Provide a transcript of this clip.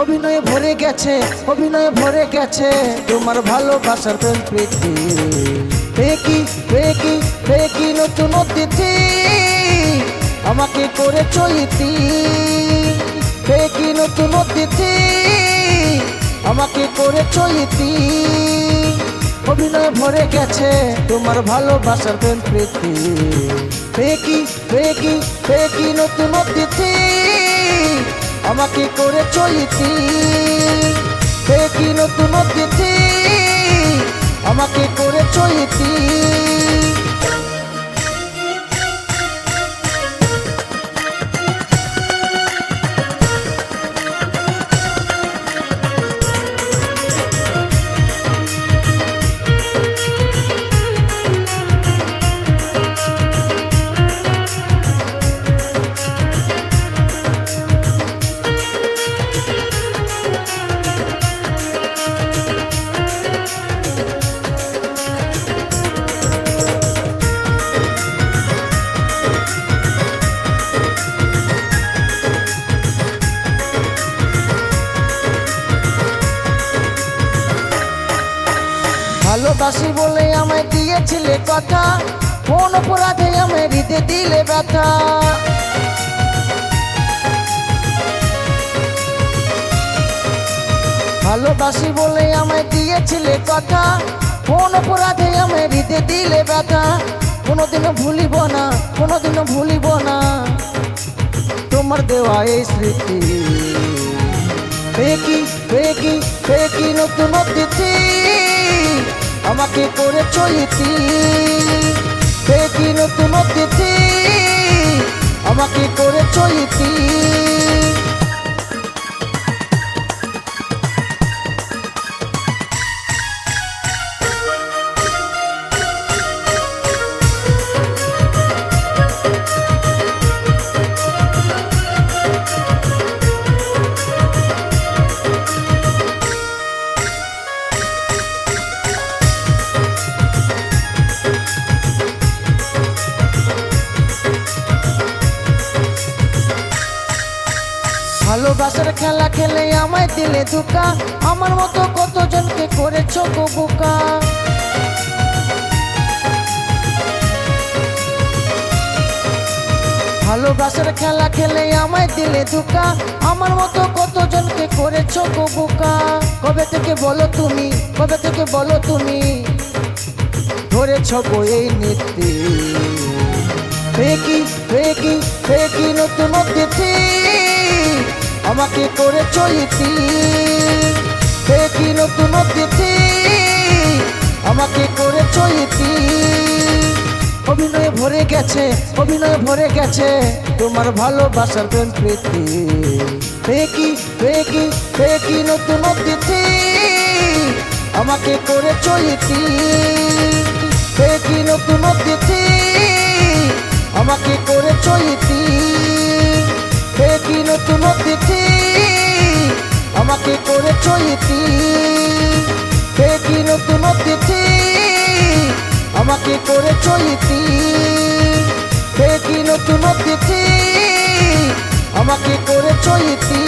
অভিনয়ে ভরে গেছে, অভিনয়ে ভরে গেছে। তোমার ভালোবাসার প্রেম প্রীতি। পেকি পেকি নতুন অতিথি? আমাকে করে চইতি পেকি নতুন অতিথি? আমাকে করে চইতি অভিনয় ভরে গেছে, তোমার ভালোবাসার প্রেম প্রীতি। পেকি পেকি নতুন অতিথি? আমাকে করে চলিতি। দেখি নতুন অতিথি আমাকে করে চইতি ভালোবাসি বলে আমায় দিয়েছিলে কথা। কোন অপরাধে আমায় হৃদে দিলে ব্যথা। ভালোবাসি বলে আমায় দিয়েছিলে কথা। কোন অপরাধে আমায় হৃদে দিলে ব্যথা। কোনোদিনও ভুলিব না, কোনোদিনও ভুলিব না। তোমার দেওয়া এই স্মৃতি। পেকি পেকি পেকি নতুন অতিথি। আমাকে করে চলিতি সে কি নতুন অতিথি? আমাকে করে চইতি ভালোবাসার খেলা খেলে আমায় দিলে ধোকা। আমার মতো কতজনকে করেছ গো বোকা? ভালোবাসার খেলা খেলে আমায় দিলে ধোকা। আমার মতো কতজনকে করেছ গো বোকা? কবে থেকে বলো তুমি, কবে থেকে বলো তুমি? ধরেছ গো এই নীতি ফেকি ফেকি ফেকি নতুন অতিথি? আমাকে করে চইতি ফেকি নতুন অতিথি? আমাকে করে চইতি অভিনয়ে ভরে গেছে, অভিনয়ে ভরে গেছে তোমার ভালোবাসার প্রেম প্রীতি। ফেকি ফেকি ফেকি নতুন অতিথি? আমাকে করে চইতি আমাকে করে চইতি কি নতুন অতিথি? আমাকে করে চইতি কি নতুন অতিথি? আমাকে করে চইতি